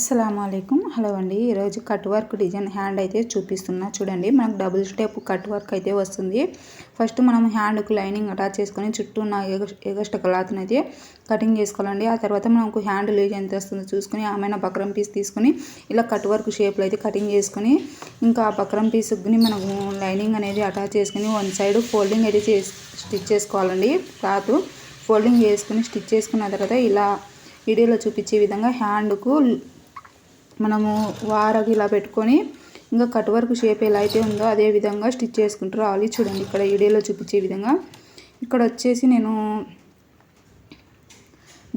అస్సలం హలో అండి ఈరోజు కట్ వర్క్ డిజైన్ హ్యాండ్ అయితే చూపిస్తున్నా. చూడండి మనకు డబుల్ స్టెప్ కట్ వర్క్ అయితే వస్తుంది. ఫస్ట్ మనం హ్యాండ్కు లైనింగ్ అటాచ్ చేసుకొని చుట్టూ ఉన్న ఎగస్ట్ క్లాత్ని అయితే కటింగ్ చేసుకోవాలండి. ఆ తర్వాత మనకు హ్యాండ్ లేజ్ ఎంత వస్తుందో చూసుకొని ఆమెన బక్రం పీస్ తీసుకొని ఇలా కట్ వర్క్ షేప్లో అయితే కటింగ్ చేసుకొని ఇంకా ఆ బక్రం పీస్ని మనము లైనింగ్ అనేది అటాచ్ చేసుకొని వన్ సైడ్ ఫోల్డింగ్ అయితే చేసి స్టిచ్ చేసుకోవాలండి. క్లాత్ ఫోల్డింగ్ చేసుకుని స్టిచ్ చేసుకున్న తర్వాత ఇలా వీడియోలో చూపించే విధంగా హ్యాండ్కు మనము వారకి ఇలా పెట్టుకొని ఇంకా కట్ వర్క్ షేప్ ఎలా అయితే ఉందో అదే విధంగా స్టిచ్ చేసుకుంటారు రావాలి. చూడండి ఇక్కడ వీడియోలో చూపించే విధంగా. ఇక్కడ వచ్చేసి నేను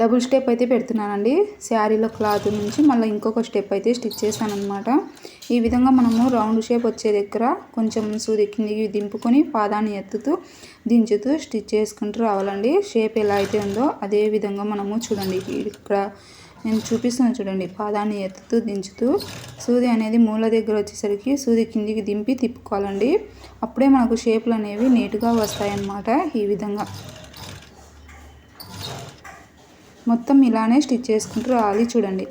డబుల్ స్టెప్ అయితే పెడుతున్నానండి. శారీలో క్లాత్ నుంచి మళ్ళీ ఇంకొక స్టెప్ అయితే స్టిచ్ చేశాను ఈ విధంగా మనము రౌండ్ షేప్ వచ్చే దగ్గర కొంచెం సూది కిందికి దింపుకొని పాదాన్ని ఎత్తుతూ దించుతూ స్టిచ్ చేసుకుంటూ రావాలండి. షేప్ ఎలా అయితే ఉందో అదే విధంగా మనము చూడండి. ఇక్కడ నేను చూపిస్తున్నాను చూడండి. పాదాన్ని ఎత్తుతూ దించుతూ సూది అనేది మూల దగ్గర వచ్చేసరికి సూది కిందికి దింపి తిప్పుకోవాలండి. అప్పుడే మనకు షేపులు అనేవి నీట్గా వస్తాయన్నమాట ఈ విధంగా. మొత్తం ఇలానే స్టిచ్ చేసుకుంటూ రావాలి చూడండి.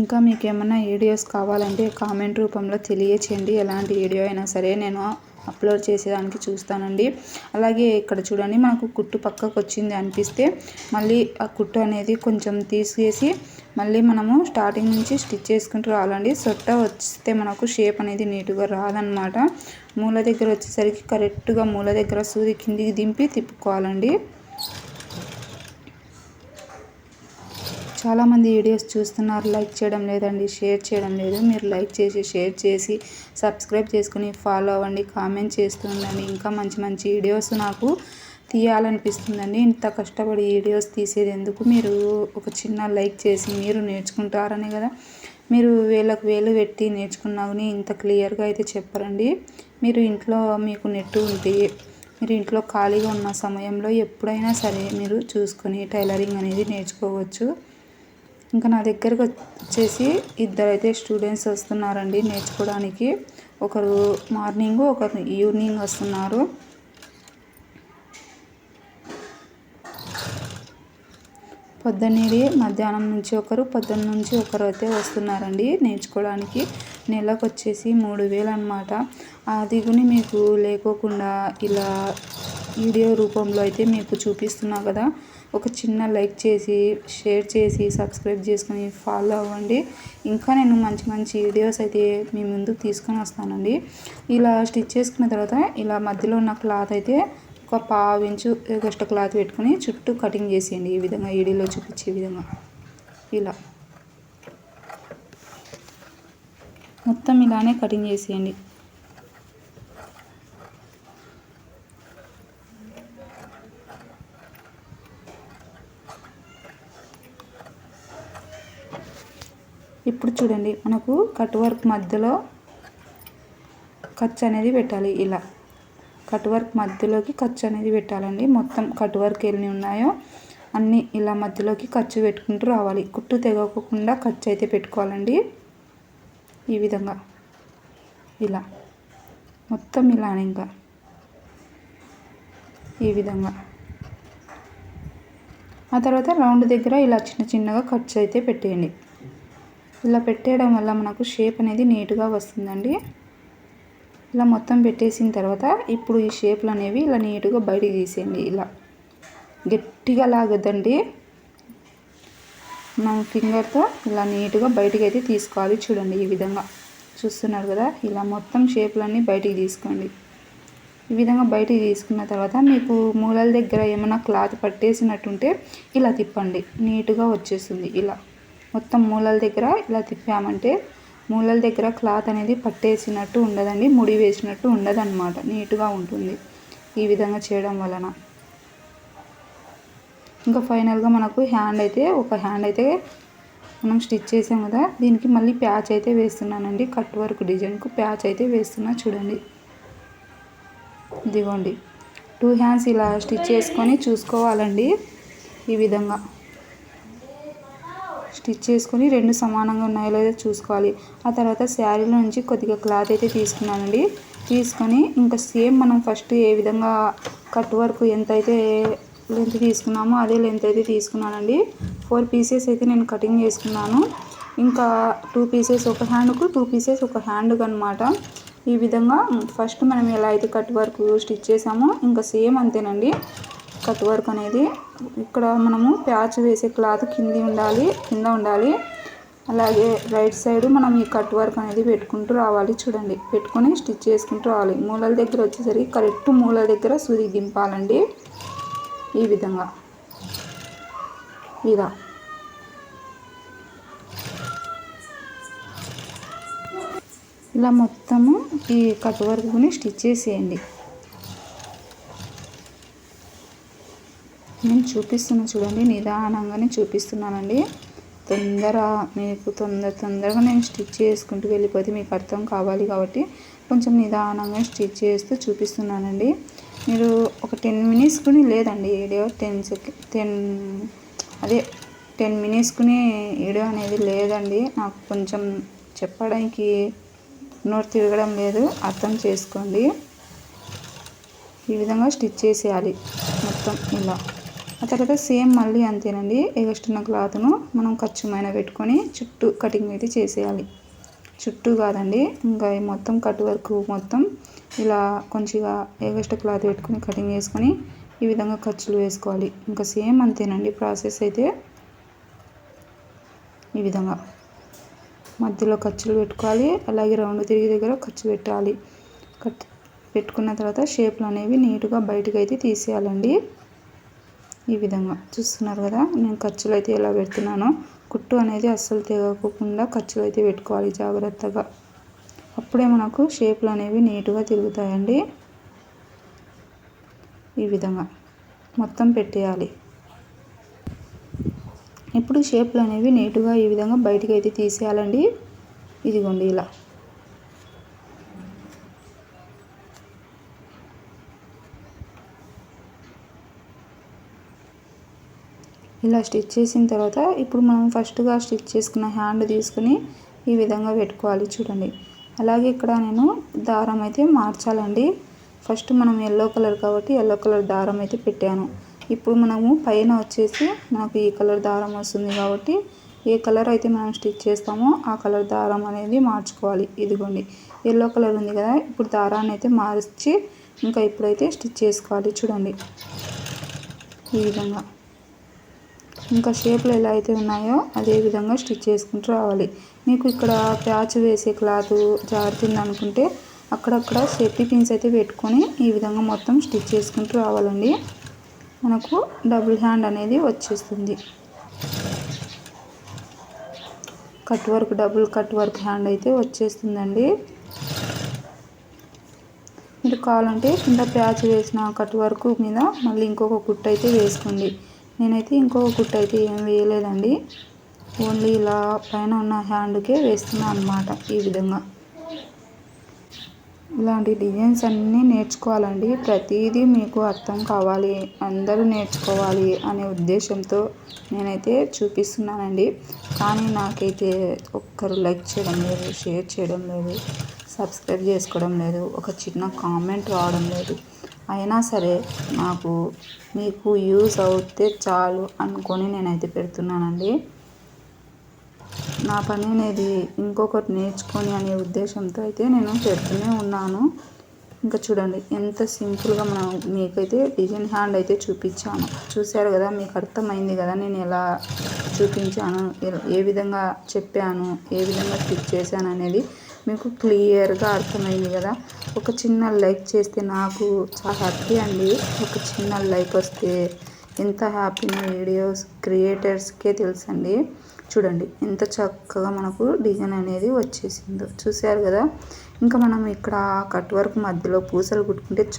ఇంకా మీకు ఏమైనా వీడియోస్ కావాలంటే కామెంట్ రూపంలో తెలియచేయండి. ఎలాంటి వీడియో అయినా సరే నేను అప్లోడ్ చేసేదానికి చూస్తానండి. అలాగే ఇక్కడ చూడండి మనకు కుట్టు పక్కకు వచ్చింది అనిపిస్తే మళ్ళీ ఆ కుట్టు అనేది కొంచెం తీసేసి మళ్ళీ మనము స్టార్టింగ్ నుంచి స్టిచ్ చేసుకుంటూ రావాలండి. సొట్ట వస్తే మనకు షేప్ అనేది నీట్గా రాదనమాట. మూల దగ్గర వచ్చేసరికి కరెక్ట్గా మూల దగ్గర సూది కిందికి దింపి తిప్పుకోవాలండి. చాలామంది వీడియోస్ చూస్తున్నారు. లైక్ చేయడం లేదండి షేర్ చేయడం లేదు. మీరు లైక్ చేసి షేర్ చేసి సబ్స్క్రైబ్ చేసుకుని ఫాలో అవ్వండి. కామెంట్ చేస్తుండండి. ఇంకా మంచి మంచి వీడియోస్ నాకు తీయాలనిపిస్తుందండి. ఇంత కష్టపడి వీడియోస్ తీసేది ఎందుకు? మీరు ఒక చిన్న లైక్ చేసి మీరు నేర్చుకుంటారని కదా. మీరు వేలకు వేలు పెట్టి నేర్చుకున్నామని ఇంత క్లియర్గా అయితే చెప్పరండి. మీరు ఇంట్లో మీకు నెట్ ఉంటే మీరు ఇంట్లో ఖాళీగా ఉన్న సమయంలో ఎప్పుడైనా సరే మీరు చూసుకొని టైలరింగ్ అనేది నేర్చుకోవచ్చు. ఇంకా నా దగ్గరకు వచ్చేసి ఇద్దరైతే స్టూడెంట్స్ వస్తున్నారండి నేర్చుకోవడానికి. ఒకరు మార్నింగ్ ఒకరు ఈవినింగ్ వస్తున్నారు. పొద్దున్నేది మధ్యాహ్నం నుంచి ఒకరు పొద్దున్న నుంచి ఒకరు అయితే వస్తున్నారండి నేర్చుకోవడానికి. నెలకు వచ్చేసి మూడు వేలు అనమాట అది కూడా మీకు లేకోకుండా ఇలా వీడియో రూపంలో అయితే మీకు చూపిస్తున్నా కదా. ఒక చిన్న లైక్ చేసి షేర్ చేసి సబ్స్క్రైబ్ చేసుకొని ఫాలో అవ్వండి. ఇంకా నేను మంచి మంచి వీడియోస్ అయితే మీ ముందుకు తీసుకొని వస్తానండి. ఇలా స్టిచ్ చేసుకున్న తర్వాత ఇలా మధ్యలో ఉన్న క్లాత్ అయితే ఒక పావు ఇంచు ఎగస్ట్రా క్లాత్ పెట్టుకొని చుట్టూ కటింగ్ చేసేయండి. ఈ విధంగా ఈడీలో చూపించే విధంగా. ఇలా. మొత్తం ఇలానే కటింగ్ చేసేయండి. ఇప్పుడు చూడండి మనకు కట్ వర్క్ మధ్యలో ఖర్చు అనేది పెట్టాలి. ఇలా కట్ వర్క్ మధ్యలోకి ఖర్చు అనేది పెట్టాలండి. మొత్తం కట్ వర్క్ ఎన్ని ఉన్నాయో అన్నీ ఇలా మధ్యలోకి ఖర్చు పెట్టుకుంటూ రావాలి. కుట్టు తెగకుండా ఖర్చు అయితే పెట్టుకోవాలండి. ఈ విధంగా ఇలా మొత్తం ఇలా ఇంకా ఈ విధంగా. ఆ తర్వాత రౌండ్ దగ్గర ఇలా చిన్న చిన్నగా ఖర్చు అయితే పెట్టేయండి. ఇలా పెట్టేయడం వల్ల మనకు షేప్ అనేది నీట్గా వస్తుందండి. ఇలా మొత్తం పెట్టేసిన తర్వాత ఇప్పుడు ఈ షేప్లు అనేవి ఇలా నీట్గా బయటికి తీసేయండి. ఇలా గట్టిగా లాగొద్దండి. మనం ఫింగర్తో ఇలా నీట్గా బయటికి అయితే తీసుకోవాలి చూడండి ఈ విధంగా. చూస్తున్నారు కదా? ఇలా మొత్తం షేప్లన్నీ బయటికి తీసుకోండి. ఈ విధంగా బయటికి తీసుకున్న తర్వాత మీకు మూలల దగ్గర ఏమైనా క్లాత్ పట్టేసినట్టుంటే ఇలా తిప్పండి. నీట్గా వచ్చేస్తుంది. ఇలా మొత్తం మూలల దగ్గర ఇలా తిప్పామంటే మూలల దగ్గర క్లాత్ అనేది పట్టేసినట్టు ఉండదండి ముడి వేసినట్టు ఉండదన్నమాట నీట్గా ఉంటుంది ఈ విధంగా చేయడం వలన. ఇంకా ఫైనల్గా మనకు హ్యాండ్ అయితే ఒక హ్యాండ్ అయితే మనం స్టిచ్ చేసాం కదా దీనికి మళ్ళీ ప్యాచ్ అయితే వేస్తున్నానండి కట్ వర్క్ డిజైన్కు ప్యాచ్ అయితే వేస్తున్నా చూడండి. ఇదిగోండి టూ హ్యాండ్స్ ఇలా స్టిచ్ చేసుకొని చూసుకోవాలండి ఈ విధంగా. స్టిచ్ చేసుకొని రెండు సమానంగా ఉన్నాయో లేదో చూసుకోవాలి. ఆ తర్వాత శారీలో నుంచి కొద్దిగా క్లాత్ అయితే తీసుకున్నానండి. తీసుకొని ఇంకా సేమ్ మనం ఫస్ట్ ఏ విధంగా కట్ వర్క్ ఎంత అయితే లెంత్ తీసుకున్నామో అదే లెంత్ అయితే తీసుకున్నానండి. ఫోర్ పీసెస్ అయితే నేను కటింగ్ చేసుకున్నాను. ఇంకా టూ పీసెస్ ఒక హ్యాండ్కు టూ పీసెస్ ఒక హ్యాండ్కు అనమాట ఈ విధంగా ఫస్ట్ మనం ఎలా అయితే కట్ వర్క్ స్టిచ్ చేసామో ఇంకా సేమ్ అంతేనండి. కట్ వర్క్ అనేది ఇక్కడ మనము ప్యాచ్ వేసే క్లాత్ కింది ఉండాలి కింద ఉండాలి. అలాగే రైట్ సైడ్ మనం ఈ కట్ వర్క్ అనేది పెట్టుకుంటూ రావాలి చూడండి. పెట్టుకొని స్టిచ్ చేసుకుంటూ రావాలి. మూలల దగ్గర వచ్చేసరికి కరెక్ట్ మూలల దగ్గర సూది దింపాలండి. ఈ విధంగా. ఇలా ఇలా మొత్తము ఈ కట్ వర్క్ని స్టిచ్ చేసేయండి. చూపిస్తున్నా చూడండి నిదానంగానే చూపిస్తున్నానండి. తొందర మీకు తొందర తొందరగా నేను స్టిచ్ చేసుకుంటూ వెళ్ళిపోతే మీకు అర్థం కావాలి కాబట్టి కొంచెం నిదానంగా స్టిచ్ చేస్తూ చూపిస్తున్నానండి. మీరు ఒక టెన్ మినిట్స్కుని లేదండి వీడియో టెన్ సెకండ్ టెన్ అదే టెన్ మినిట్స్కుని వీడియో అనేది లేదండి. నాకు కొంచెం చెప్పడానికి నోరు తిరగడం లేదు అర్థం చేసుకోండి. ఈ విధంగా స్టిచ్ చేసేయాలి మొత్తం ఇలా. ఆ తర్వాత సేమ్ మళ్ళీ అంతేనండి ఎగస్టున్న క్లాత్ను మనం ఖర్చుమైన పెట్టుకొని చుట్టూ కటింగ్ అయితే చేసేయాలి. చుట్టూ కాదండి ఇంకా మొత్తం కట్ వర్క్ మొత్తం ఇలా కొంచెంగా ఎగస్ట్ క్లాత్ పెట్టుకొని కటింగ్ చేసుకొని ఈ విధంగా ఖర్చులు వేసుకోవాలి. ఇంకా సేమ్ అంతేనండి ప్రాసెస్ అయితే. ఈ విధంగా మధ్యలో ఖర్చులు పెట్టుకోవాలి అలాగే రౌండ్ తిరిగి దగ్గర ఖర్చు పెట్టాలి. కట్ పెట్టుకున్న తర్వాత షేప్లు అనేవి నీట్గా బయటకు అయితే తీసేయాలండి. ఈ విధంగా చూస్తున్నారు కదా నేను ఖర్చులు అయితే ఎలా పెడుతున్నానో. కుట్టు అనేది అస్సలు తెగకుండా ఖర్చులు అయితే పెట్టుకోవాలి జాగ్రత్తగా. అప్పుడే మనకు షేప్లు అనేవి నీట్గా తిరుగుతాయండి. ఈ విధంగా మొత్తం పెట్టేయాలి. ఇప్పుడు షేప్లు అనేవి నీట్గా ఈ విధంగా బయటికి అయితే తీసేయాలండి. ఇదిగోండి ఇలా. ఇలా స్టిచ్ చేసిన తర్వాత ఇప్పుడు మనం ఫస్ట్గా స్టిచ్ చేసుకున్న హ్యాండ్ తీసుకుని ఈ విధంగా పెట్టుకోవాలి చూడండి. అలాగే ఇక్కడ నేను దారం అయితే మార్చాలండి. ఫస్ట్ మనం ఎల్లో కలర్ కాబట్టి ఎల్లో కలర్ దారం అయితే పెట్టాను. ఇప్పుడు మనము పైన వచ్చేసి నాకు ఈ కలర్ దారం వస్తుంది కాబట్టి ఏ కలర్ అయితే మనం స్టిచ్ చేస్తామో ఆ కలర్ దారం అనేది మార్చుకోవాలి. ఇదిగోండి. ఎల్లో కలర్ ఉంది కదా ఇప్పుడు దారాన్ని అయితే మార్చి ఇంకా ఇప్పుడైతే స్టిచ్ చేసుకోవాలి చూడండి. ఈ విధంగా. ఇంకా షేప్లు ఎలా అయితే ఉన్నాయో అదే విధంగా స్టిచ్ చేసుకుంటూ రావాలి. మీకు ఇక్కడ ప్యాచ్ వేసే క్లాత్ జారుతుంది అనుకుంటే అక్కడక్కడ సేఫ్టీ పిన్స్ అయితే పెట్టుకొని ఈ విధంగా మొత్తం స్టిచ్ చేసుకుంటూ రావాలండి. మనకు డబుల్ హ్యాండ్ అనేది వచ్చేస్తుంది. Cut work double cut work hand అయితే వచ్చేస్తుందండి. మీరు కావాలంటే కింద ప్యాచ్ వేసిన కట్ వర్క్ మీద మళ్ళీ ఇంకొక కుట్ అయితే వేసుకోండి. నేనైతే ఇంకొక కుట్టు అయితే ఏం వేయలేదండి. ఓన్లీ ఇలా పైన ఉన్న హ్యాండ్కే వేస్తున్నాను అనమాట ఈ విధంగా. ఇలాంటి డిజైన్స్ అన్నీ నేర్చుకోవాలండి. ప్రతిదీ మీకు అర్థం కావాలి అందరూ నేర్చుకోవాలి అనే ఉద్దేశంతో నేనైతే చూపిస్తున్నానండి. కానీ నాకైతే ఒక్కరు లైక్ చేయడం లేదు షేర్ చేయడం లేదు సబ్స్క్రైబ్ చేసుకోవడం లేదు ఒక చిన్న కామెంట్ రావడం లేదు. అయినా సరే నాకు మీకు యూజ్ అవుతే చాలు అనుకొని నేనైతే పెడుతున్నానండి. నా పని అనేది ఇంకొకటి నేర్చుకొని అనే ఉద్దేశంతో అయితే నేను పెడుతూనే ఉన్నాను. ఇంకా చూడండి ఎంత సింపుల్గా మనం మీకైతే డిజైన్ హ్యాండ్ అయితే చూపించాను. చూశారు కదా మీకు అర్థమైంది కదా నేను ఎలా చూపించాను ఏ విధంగా చెప్పాను ఏ విధంగా స్టిచ్ చేశాను అనేది. మీకు క్లియర్గా అర్థమైంది కదా? ఒక చిన్న లైక్ చేస్తే నాకు చాలా హ్యాపీ అండి. ఒక చిన్న లైక్ వస్తే ఎంత హ్యాపీన వీడియోస్ క్రియేటర్స్కే తెలుసండి. చూడండి ఎంత చక్కగా మనకు డిజైన్ అనేది వచ్చేసిందో. చూసారు కదా? ఇంకా మనం ఇక్కడ కట్ వర్క్ మధ్యలో పూసలు కుట్టుకుంటే